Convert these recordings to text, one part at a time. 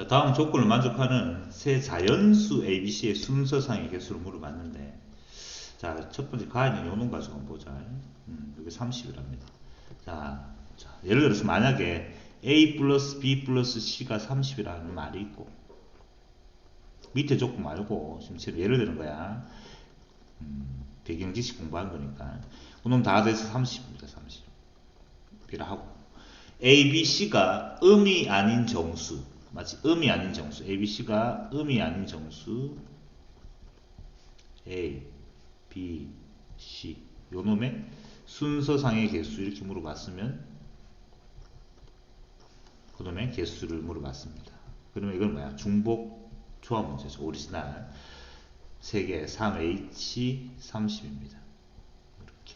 자, 다음 조건을 만족하는 세 자연수 ABC의 순서상의 개수를 물어봤는데, 자, 첫 번째 가있는 요놈 가지고 보자. 음, 이게 30이랍니다. 자, 자, 예를 들어서 만약에 A 플러스 B 플러스 C가 30이라는 말이 있고, 밑에 조건 말고, 지금 예를 드는 거야. 음, 배경 지식 공부한 거니까. 그놈 다 돼서 30입니다, 30. 이라 하고. A, B, C가 음이 아닌 정수. 마치 음이 아닌 정수. A, B, C가 음이 아닌 정수. A, B, C. 요 놈의 순서상의 개수 이렇게 물어봤으면 그 놈의 개수를 물어봤습니다. 그러면 이건 뭐야? 중복 조합 문제죠. 오리지널. 3개 3H 30입니다. 이렇게.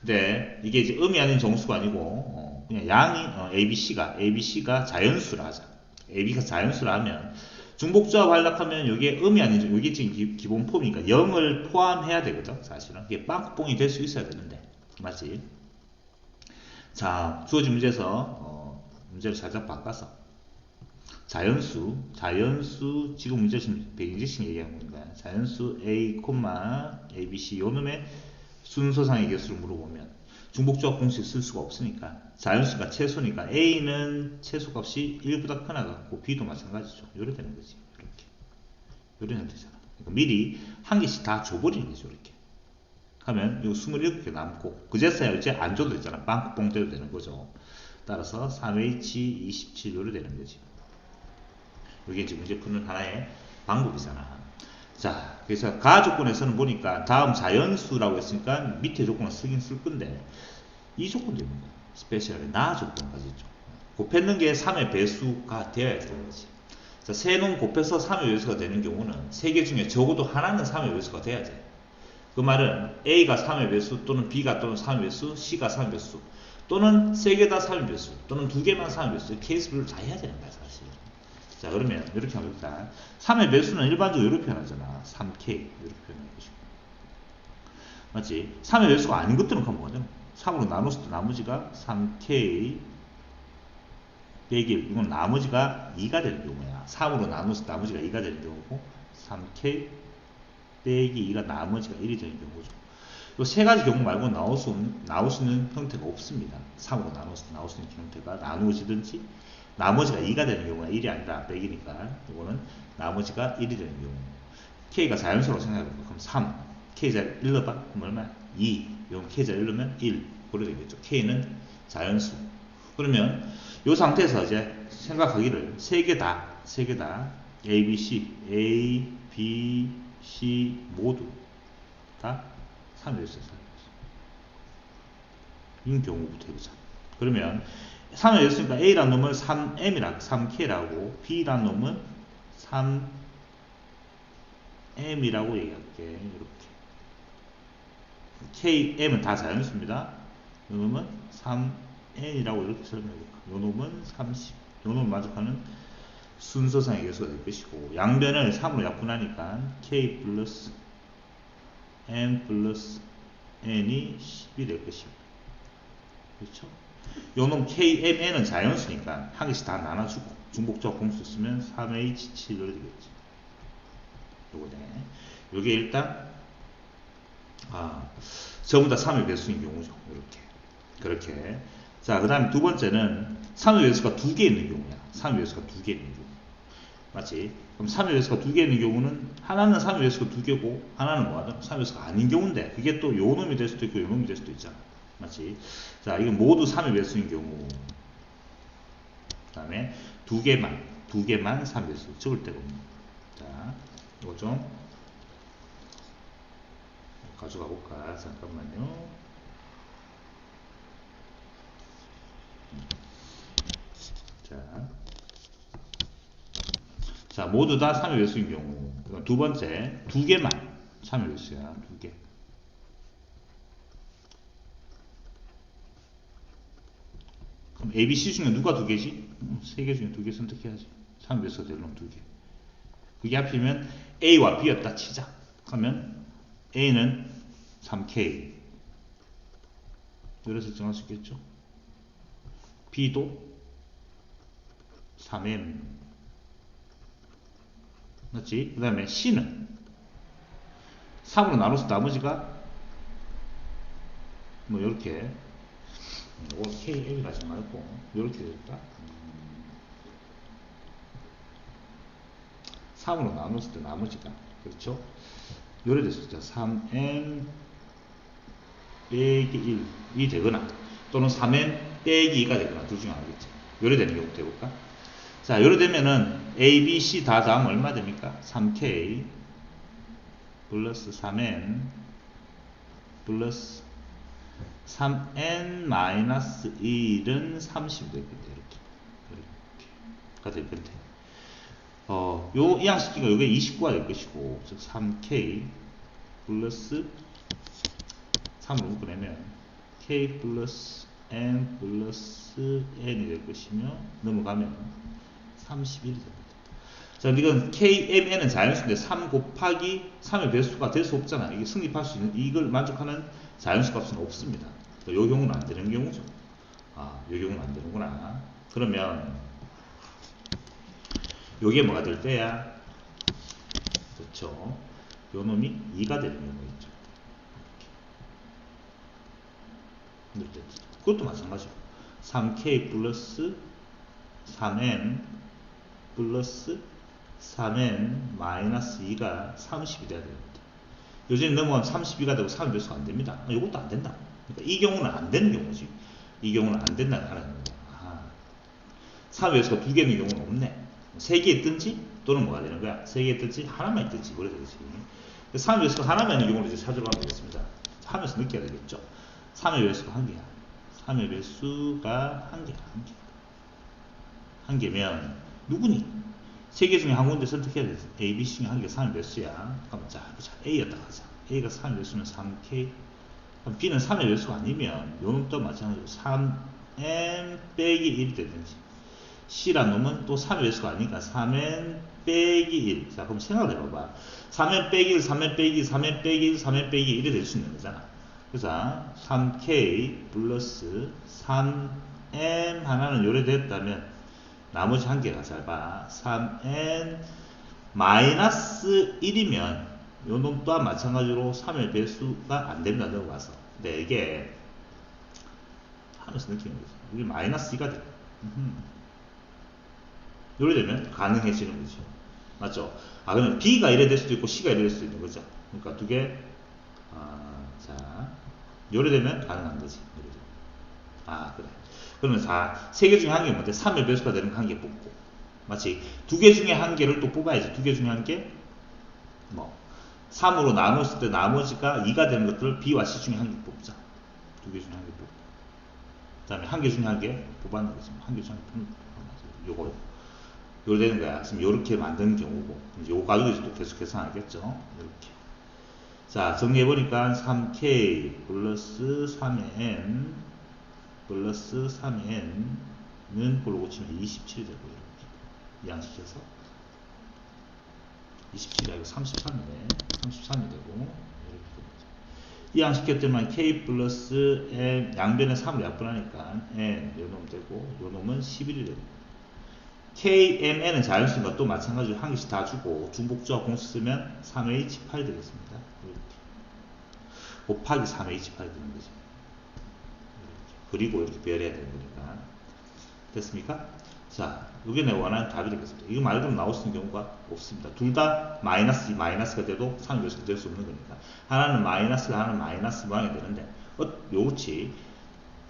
근데 이게 이제 음이 아닌 정수가 아니고 어, 양이 어, ABC가 ABC가 자연수라 하자. AB가 자연수라 하면 중복조합 하려면 여기에 음이 정 여기 지금 기, 본 폼이니까 0을 포함해야 되거든. 사실은 이게 빵꾸뽕이 될 수 있어야 되는데 맞지? 자 주어진 문제에서 어, 문제를 살짝 바꿔서 자연수, 자연수, 지금 문제 지금 백인지식 얘기하는 겁니다. 자연수 A, A, B, C 요 놈의 순서상의 개수를 물어보면 중복조합 공식 쓸 수가 없으니까 자연수가 최소니까 A는 최소값이 1보다 크나갖고 B도 마찬가지죠. 요렇게 되는 거지. 이렇게. 요런 형태잖아. 그러니까 미리 한 개씩 다 줘버리는 거죠. 이렇게. 하면 요 27개 남고 그제서야 이제 안 줘도 되잖아. 빵꾸뽕 돼도 되는 거죠. 따라서 3H27 요렇게 되는 거지. 이게 이제 문제 푸는 하나의 방법이잖아. 자, 그래서 가 조건에서는 보니까 다음 자연수라고 했으니까 밑에 조건을 쓰긴 쓸 건데 이 조건도 있는 거야. 스페셜하게 나 조건까지 있죠. 곱했는 게 3의 배수가 되어야 되는 거지. 자, 세놈 곱해서 3의 배수가 되는 경우는 세 개 중에 적어도 하나는 3의 배수가 돼야 돼. 그 말은 A가 3의 배수 또는 B가 또는 3의 배수, C가 3의 배수 또는 세 개 다 3의 배수 또는 두 개만 3의 배수 케이스별로 다 해야 되는 거야. 자 그러면 이렇게 합니다. 3의 매수는 일반적으로 이렇게 표현하잖아. 3K 이렇게 표현하는 것이고 맞지? 3의 매수가 아닌 것들은 그럼 뭐냐? 3으로 나눴을 때 나머지가 3K 101 이건 나머지가 2가 되는 경우야. 3으로 나눴을 때 나머지가 2가 되는 경우고 3K 빼기 2가 나머지가 1이 되는 경우죠. 이 세 가지 경우 말고 나올 수, 없는, 나올 수 있는 형태가 없습니다. 3으로 나눴을 때 나올 수 있는 형태가 나누어지든지 나머지가 2가 되는 경우가 1이 아니라 100이니까 이거는 나머지가 1이 되는 경우 K가 자연수로 생각해보면 그럼 3 K자 1 넣어봐 그럼 얼마? 2 이건 K자 1 넣으면 1 그렇게 되겠죠 K는 자연수 그러면 이 상태에서 이제 생각하기를 세개 다, 세개다 A, B, C, A, B, C 모두 다 3이었어요. 3이었어요. 이 경우부터 해보자. 그러면 3을 였으니까 A라는 놈은 3M이라고, 3K라고, B라는 놈은 3M이라고 얘기할게. 이렇게. K, M은 다 자연수입니다. 이 놈은 3N이라고 이렇게 설명해볼까. 이 놈은 30. 이 놈을 만족하는 순서상의 개수가 될 것이고, 양변을 3으로 약분하니까 K 플러스 M 플러스 N이 10이 될 것이고. 그렇죠? 요놈 KMN은 자연수니까 한 개씩 다 나눠주고 중복적 공수 쓰면 3H7로 되겠지. 요거네. 요게 일단 아 전부 다 3의 배수인 경우죠. 이렇게. 그렇게. 자, 그 다음에 두 번째는 3의 배수가 두 개 있는 경우야. 3의 배수가 두 개 있는 경우. 맞지? 그럼 3의 배수가 두 개 있는 경우는 하나는 3의 배수가 두 개고 하나는 뭐하다? 3의 배수가 아닌 경우인데 그게 또 요 놈이 될 수도 있고 요 놈이 될 수도 있잖아. 맞지? 자, 이건 모두 3의 배수인 경우. 그 다음에 두 개만, 두 개만 3배수 적을 때가 없는. 자, 이거 좀 가져가 볼까? 잠깐만요. 자, 자 모두 다 3의 배수인 경우. 두 번째, 두 개만 3의 배수야. 두 개. 그럼 A, B, C 중에 누가 두 개지? 음, 세개 중에 두 개 선택해야지. 3의 배수가 될놈 두 개. 그게 합치면 A와 B였다 치자. 그러면 A는 3K. 이렇게 설정할 수 있겠죠. B도 3m 맞지? 그 다음에 C는 3으로 나눠서 나머지가 뭐 이렇게 가지 말고 이렇게 됐다 3으로 나눴을 때 나머지가 그렇죠? 요래 때 3n 빼기 1이 되거나 또는 3n 빼기 2가 되거나 둘 중에 하나겠죠. 요래 되는 경우 해볼까? 자, 요래 되면은 A, B, C 다 더하면 얼마 됩니까? 3K 플러스 3N 플러스 3N 마이너스 1은 30이 되겠죠. 이렇게. 이렇게가 될 건데. 어, 요, 이 양식기가 요게 29가 될 것이고, 즉 3K 플러스 3으로 묶어내면 K 플러스 N 플러스 N이 될 것이며, 넘어가면 31이 됩니다. 자, 이건 KMN은 자연수인데 3 곱하기 3의 배수가 될 수 없잖아. 이게 성립할 수 있는, 이걸 만족하는 자연수 값은 없습니다. 이 경우는 안 되는 경우죠. 아, 이 경우는 안 되는구나. 그러면, 요게 뭐가 될 때야? 그렇죠. 요 놈이 2가 되는 경우겠죠. 이렇게. 그것도 마찬가지고 3k 플러스 3n 플러스 3n 마이너스 2가 30이 돼야 됩니다. 요즘 넘어가면 32가 되고 3의 배수가 안 됩니다. 아, 이것도 안 된다. 그러니까 이 경우는 안 되는 경우지. 이 경우는 안 된다는 하는 겁니다. 아, 3의 배수가 두 개는 경우는 없네. 세 개 있든지 또는 뭐가 되는 거야? 세 개 있든지 하나만 있든지 그래 되지. 3의 배수가 하나만 있는 경우를 이제 가면 되겠습니다. 하면서 느껴야 되겠죠. 3의 배수가 한 개야. 3의 배수가 한 개야. 한 개. 한 개면 누구니? 세 개 중에 한 군데 선택해야 돼. A, B, C 중에 한 개 3의 배수야. 그럼 자, 보자. A였다 하자. A가 3의 배수면 3K. 그럼 B는 3의 배수가 아니면 요놈 또 마찬가지로 3M 빼기 1이 되든지 C란 놈은 또 3의 배수가 아니니까 3n 빼기 1. 자, 그럼 생각을 해봐봐. 3n 빼기 1, 3n 빼기 1, 3n 빼기 1, 3n 빼기 1이 될 수 있는 거잖아. 그래서 3k 플러스 3m 하나는 요래됐다면 나머지 한 개가 잘 봐. 3n 마이너스 1이면 요놈 또한 마찬가지로 3의 배수가 안 됩니다. 넘어가서. 근데 이게 하면서 느끼는 거죠. 이게 마이너스 2가 돼. 음흠. 요래 되면 가능해지는 거죠. 맞죠? 아, 그러면 B가 이래 될 수도 있고 C가 이래 될 수도 있는 거죠. 그러니까 두 개, 아, 자, 요래 되면 가능한 거지. 요래 되면. 아, 그래. 그러면 4, 세 개 중에 한 개 뭔데? 3의 배수가 되는 한 개 뽑고. 마치 두 개 중에 한 개를 또 뽑아야지. 두 개 중에 한 개, 뭐, 3으로 나눴을 때 나머지가 2가 되는 것들을 B와 C 중에 한 개 뽑자. 두 개 중에 한 개 뽑고. 그 다음에 한 개 중에 한 개 뽑아놓은 거지. 한개 중에 한개 거지. 요거로. 요래 되는 거야. 지금 요렇게 만드는 경우고. 이제 요 가지고 또 계속 계산하겠죠. 이렇게. 자, 정리해보니까 3K 플러스 3N 플러스 3N은 골로 고치면 27이 되고, 이렇게. 양식해서. 27이 아니고 33이네. 33이 되고, 이렇게 됩니다. 이 양식했더만 K 플러스 M, 양변에 3을 약분하니까 N, 요놈 되고, 요 놈은 11이 되고. KMN은 자연수인과 또 마찬가지로 한 개씩 다 주고 중복조합 공式쓰면 3H8 되겠습니다. 이렇게. 곱하기 3H8 되는 거죠. 이렇게. 그리고 이렇게 배열해야 되는 거니까. 됐습니까? 자, 이게 내 원하는 답이 되겠습니다. 이거 말고는 나올 수 있는 경우가 없습니다. 둘 다 마이너스, 마이너스가 돼도 3의 배수가 될수 없는 거니까. 하나는 마이너스, 하나는 마이너스 모양이 되는데, 어, 요렇지.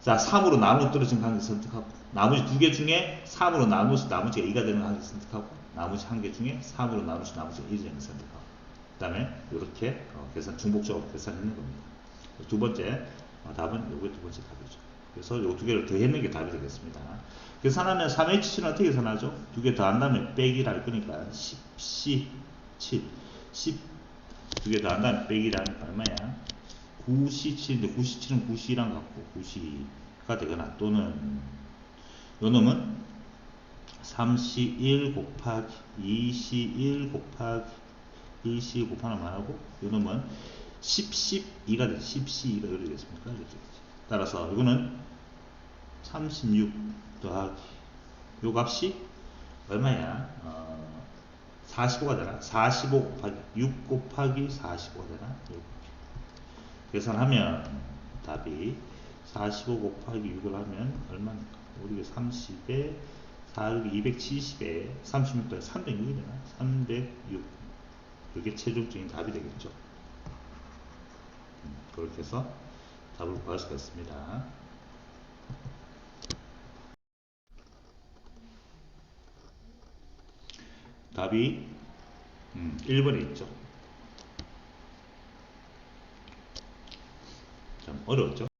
자, 3으로 나누어 떨어진 관계 선택하고, 나머지 두 개 중에 3으로 나누어서 나머지가 2가 되는 관계 선택하고, 나머지 한 개 중에 3으로 나누어서 나머지가 1이 되는 선택하고, 그 다음에 이렇게 어, 계산, 중복적으로 계산하는 겁니다. 두 번째, 어, 답은 요게 두 번째 답이죠. 그래서 요두 개를 더했는 게 답이 되겠습니다. 계산하면 3H는 어떻게 계산하죠? 두 개 더한 다음에 빼기를 할 거니까 10C, 7, 10, 두 개 더한 다음에 빼기를 하니까 얼마야? 9C7인데 9C7은 9C랑 같고 9C가 되거나 또는 요 놈은 3C1 곱하기 2C1 곱하기 1C 곱하는 말하고 요 놈은 10, 12가 돼 10C2가 이렇게 되겠습니까? 이렇게. 따라서 이거는 36 더하기 요 값이 얼마야? 어, 45가 되나? 45 곱하기 6 곱하기 45가 되나? 계산하면 답이 45 곱하기 6을 하면 얼마입니까? 우리가 30에 4, 6, 270에 36도에 306이 되나? 306. 이게 최종적인 답이 되겠죠. 음, 그렇게 해서 답을 구할 수가 있습니다. 답이 음, 1번에 있죠. 좀 어려웠죠?